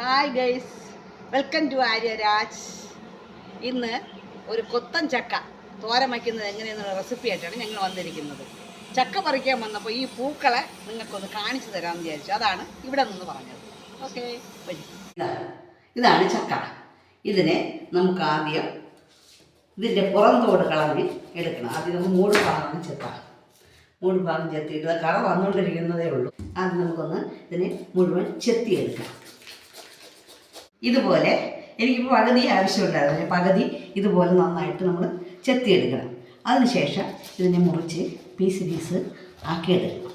Hi guys welcome to Aryaraj ഇന്ന് ഒരു കൊത്തൻ ചക്ക തോരൻ വയ്ക്കുന്നത് എങ്ങനെയെന്നുള്ള റെസിപ്പി ആയിട്ടാണ് ഞങ്ങൾ വന്നിരിക്കുന്നത്. ചക്ക പറിക്കാൻ വന്നപ്പോൾ ഈ പൂക്കളെ നിങ്ങൾക്കൊന്ന് കാണിച്ചു തരാമെന്ന് വിചാരിച്ചു. അതാണ് ഇവിടെ നിന്ന് പറഞ്ഞത്. ഓക്കെ ഇതാണ്. ചക്ക. ഇതിനെ നമുക്ക് ആദ്യം ഇതിന്റെ പുറം തോട് കളഞ്ഞ് എടുക്കണം. ആദ്യം നമുക്ക് മൂട് ഭാഗം ചെത്താം മൂട് ഭാഗം ചെത്തിയിട്ട് കള കറ വന്നുകൊണ്ടിരിക്കുന്നതേ ഉള്ളൂ. ആദ്യം നമുക്കൊന്ന് ഇതിനെ മുഴുവൻ ചെത്തിയെടുക്കാം. ഇതുപോലെ എനിക്കിപ്പോൾ പകുതി ആവശ്യമുണ്ടായിരുന്നു പകുതി ഇതുപോലെ നന്നായിട്ട് നമ്മൾ ചെത്തിയെടുക്കണം. അതിനുശേഷം ഇതിനെ മുറിച്ച് പീസ് പീസ് ആക്കിയെടുക്കണം.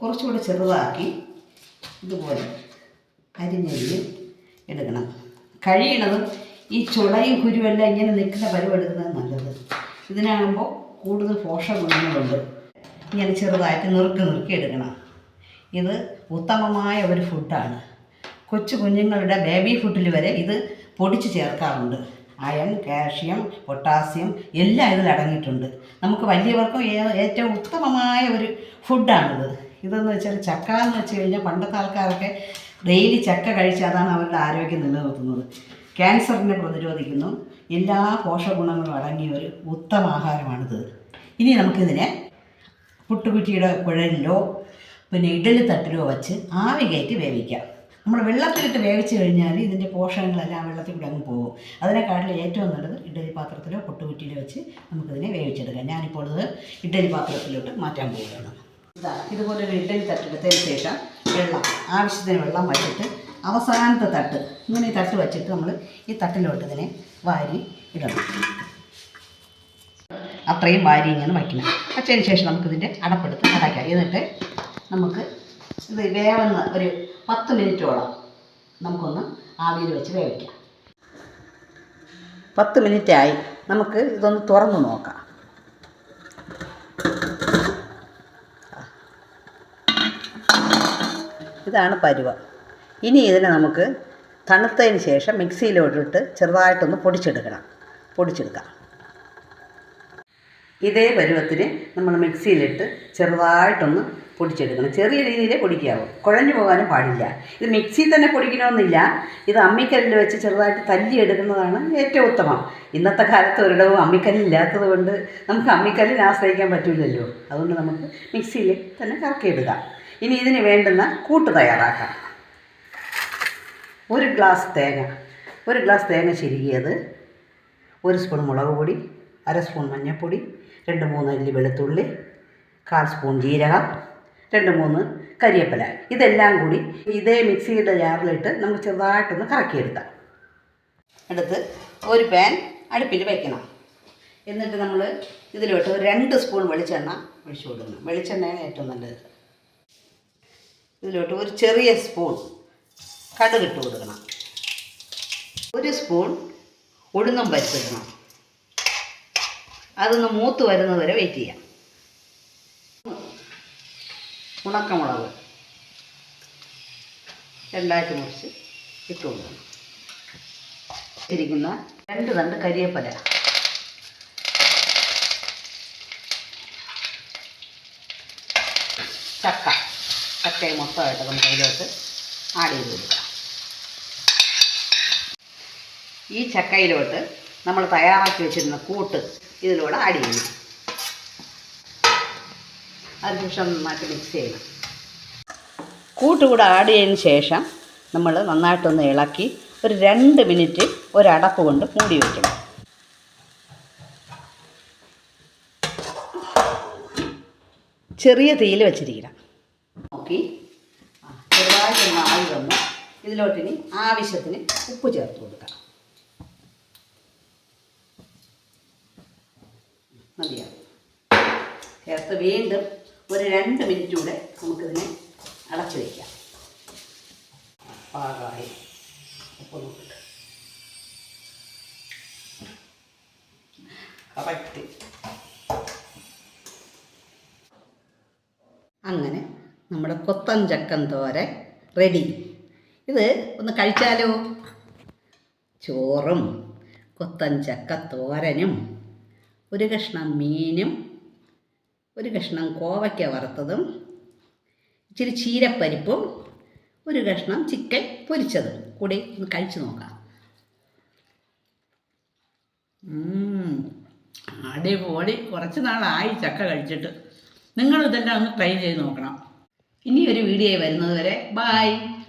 കുറച്ചുകൂടെ ചെറുതാക്കി ഇതുപോലെ അരിഞ്ഞരിഞ്ഞ് എടുക്കണം. കഴിയണതും ഈ ചുളയും കുരുവെല്ലാം ഇങ്ങനെ നിൽക്കുന്ന പരുവെടുക്കുന്നത് നല്ലത്. ഇതിനാകുമ്പോൾ കൂടുതൽ പോഷക ഗുണങ്ങളുണ്ട് ഇങ്ങനെ ചെറുതായിട്ട് നുറുക്കി നുറുക്കി എടുക്കണം. ഇത് ഉത്തമമായ ഒരു ഫുഡാണ് കൊച്ചു കുഞ്ഞുങ്ങളുടെ ബേബി ഫുഡിൽ വരെ ഇത് പൊടിച്ച് ചേർക്കാറുണ്ട്. അയൺ കാൽഷ്യം പൊട്ടാസ്യം എല്ലാം ഇതിൽ അടങ്ങിയിട്ടുണ്ട്. നമുക്ക് വലിയവർക്കും ഏറ്റവും ഉത്തമമായ ഒരു ഫുഡാണിത് ഇതെന്ന് വെച്ചാൽ ചക്ക എന്ന് വെച്ച് കഴിഞ്ഞാൽ പണ്ടത്തെ ആൾക്കാരൊക്കെ ഡെയിലി ചക്ക കഴിച്ച് അതാണ് അവരുടെ ആരോഗ്യം നിലനിർത്തുന്നത്. ക്യാൻസറിനെ പ്രതിരോധിക്കുന്നു. എല്ലാ പോഷകഗുണങ്ങളും അടങ്ങിയ ഒരു ഉത്തമ ആഹാരമാണിത്. ഇനി നമുക്കിതിനെ പുട്ടുകുറ്റിയുടെ കുഴലിലോ പിന്നെ ഇഡലി തട്ടിലോ വച്ച് ആവി കയറ്റി വേവിക്കാം നമ്മൾ വെള്ളത്തിലിട്ട് വേവിച്ച് കഴിഞ്ഞാൽ ഇതിന്റെ പോഷകങ്ങളെല്ലാം വെള്ളത്തിൽ കൂടെ അങ്ങ് പോകും. അതിനെക്കാട്ടിൽ ഏറ്റവും നല്ലത് ഇഡലി പാത്രത്തിലോ പൊട്ടുകുറ്റിയിലോ വെച്ച് നമുക്കിതിനെ വേവിച്ചെടുക്കാം. ഞാനിപ്പോൾ ഇത് ഇഡലി പാത്രത്തിലോട്ട് മാറ്റാൻ പോവുകയാണ്. ഇതാ ഇതുപോലെ ഒരു ഇഡലി തട്ടെടുത്തതിന് ശേഷം വെള്ളം ആവശ്യത്തിന് വെള്ളം വച്ചിട്ട് അവസാനത്തെ തട്ട് ഇങ്ങനെ ഈ തട്ട് വച്ചിട്ട് നമ്മൾ ഈ തട്ടിലോട്ട് ഇതിനെ വാരി ഇടണം. അത്രയും വാരി ഇങ്ങനെ വയ്ക്കണം. വച്ചതിന് ശേഷം നമുക്കിതിന്റെ അടപ്പെടുത്ത് അടയ്ക്കാം. എന്നിട്ട് നമുക്ക് ഇത് വേവുന്ന ഒരു പത്ത് മിനിറ്റോളം നമുക്കൊന്ന് ആവിയിൽ വെച്ച് വേവിക്കാം. പത്ത് മിനിറ്റായി നമുക്ക് ഇതൊന്ന് തുറന്ന് നോക്കാം. ഇതാണ് പരുവ. ഇനി ഇതിനെ നമുക്ക് തണുത്തതിന് ശേഷം മിക്സിയിലോട്ടിട്ട് ചെറുതായിട്ടൊന്ന് പൊടിച്ചെടുക്കണം. പൊടിച്ചെടുക്കാം. ഇതേ പരുവത്തിന് നമ്മൾ മിക്സിയിലിട്ട് ചെറുതായിട്ടൊന്ന് പൊടിച്ചെടുക്കണം. ചെറിയ രീതിയിൽ പൊടിക്കാവും. കുഴഞ്ഞു പോകാനും പാടില്ല. ഇത് മിക്സിയിൽ തന്നെ പൊടിക്കണമെന്നില്ല. ഇത് അമ്മിക്കല്ലിൽ വെച്ച് ചെറുതായിട്ട് തല്ലി എടുക്കുന്നതാണ് ഏറ്റവും ഉത്തമം. ഇന്നത്തെ കാലത്ത് ഒരിടവും അമ്മിക്കല്ലില്ലാത്തത് കൊണ്ട് നമുക്ക് അമ്മിക്കല്ലിനെ ആശ്രയിക്കാൻ പറ്റില്ലല്ലോ അതുകൊണ്ട് നമുക്ക് മിക്സിയിൽ തന്നെ കറക്കിയെടുക്കാം. ഇനി ഇതിന് വേണ്ടുന്ന കൂട്ട് തയ്യാറാക്കാം. ഒരു ഗ്ലാസ് തേങ്ങ. ഒരു ഗ്ലാസ് തേങ്ങ ചിരുകിയത് ഒരു സ്പൂൺ മുളക് പൊടി അര സ്പൂൺ മഞ്ഞൾപ്പൊടി രണ്ട് മൂന്ന് അല്ലി വെളുത്തുള്ളി കാൽ സ്പൂൺ ജീരകം രണ്ട് മൂന്ന് കരിയേപ്പില. ഇതെല്ലാം കൂടി ഇതേ മിക്സിയുടെ ജാറിലിട്ട് നമുക്ക് ചെറുതായിട്ടൊന്ന് കറക്കിയെടുക്കാം. എടുത്ത് ഒരു പാൻ അടുപ്പിൽ വയ്ക്കണം എന്നിട്ട് നമ്മൾ ഇതിലോട്ട് ഒരു രണ്ട് സ്പൂൺ വെളിച്ചെണ്ണ ഒഴിച്ചു കൊടുക്കണം. വെളിച്ചെണ്ണയാണ് ഏറ്റവും നല്ലത്. ഇതിലോട്ട് ഒരു ചെറിയ സ്പൂൺ കടുകിട്ട് കൊടുക്കണം. ഒരു സ്പൂൺ ഉഴുന്നും പരിപ്പിടണം അതൊന്ന് മൂത്ത് വരുന്നത് വരെ വെയിറ്റ് ചെയ്യാം. ഉണക്കമുളക് രണ്ടായിട്ട് മുറിച്ച് ഇട്ട് ഇരിക്കുന്ന രണ്ട് തണ്ട് കരിയേപ്പല. ചക്ക ചക്കയെ മൊത്തമായിട്ട് നമുക്ക് അതിലോട്ട് ആഡ് ചെയ്ത് കൊടുക്കാം. ഈ ചക്കയിലോട്ട് നമ്മൾ തയ്യാറാക്കി വെച്ചിരുന്ന കൂട്ട് ഇതിലൂടെ ആഡ് ചെയ്യണം. അതിനുശേഷം നന്നായിട്ട് മിക്സ് ചെയ്യണം. കൂട്ട് കൂടെ ആഡ് ചെയ്തതിന് ശേഷം നമ്മൾ നന്നായിട്ടൊന്ന് ഇളക്കി ഒരു രണ്ട് മിനിറ്റ് ഒരടപ്പ് കൊണ്ട് മൂടി വയ്ക്കണം ചെറിയ തീയിൽ വെച്ചിരിക്കണം. നോക്കി. ചെറുതായിട്ടുള്ള ആവി വന്ന് ഇതിലോട്ടിനി ആവശ്യത്തിന് ഉപ്പ് ചേർത്ത് കൊടുക്കാം മതിയാവും ചേർത്ത് വീണ്ടും ഒരു രണ്ട് മിനിറ്റ് കൂടെ നമുക്കിതിനെ അടച്ചു വയ്ക്കാം പാകമായി ഉപ്പ് കറക്റ്റ്. അങ്ങനെ നമ്മുടെ കൊത്തൻ ചക്കൻ തോര റെഡി ഇത് ഒന്ന് കഴിച്ചാലോ? ചോറും കൊത്തൻ ചക്ക തോരനും. ഒരു കഷ്ണം മീനും ഒരു കഷ്ണം കോവയ്ക്ക വറുത്തതും ഇച്ചിരി ചീരപ്പരിപ്പും ഒരു കഷ്ണം ചിക്കൻ പൊരിച്ചതും. കൂടി ഒന്ന് കഴിച്ചു നോക്കാം. അടിപൊളി. കുറച്ച് നാളായി ചക്ക കഴിച്ചിട്ട്. നിങ്ങൾ ഇതെല്ലാം ഒന്ന് ട്രൈ ചെയ്ത് നോക്കണം. ഇനി ഒരു വീഡിയോ വരുന്നത് വരെ. ബായ്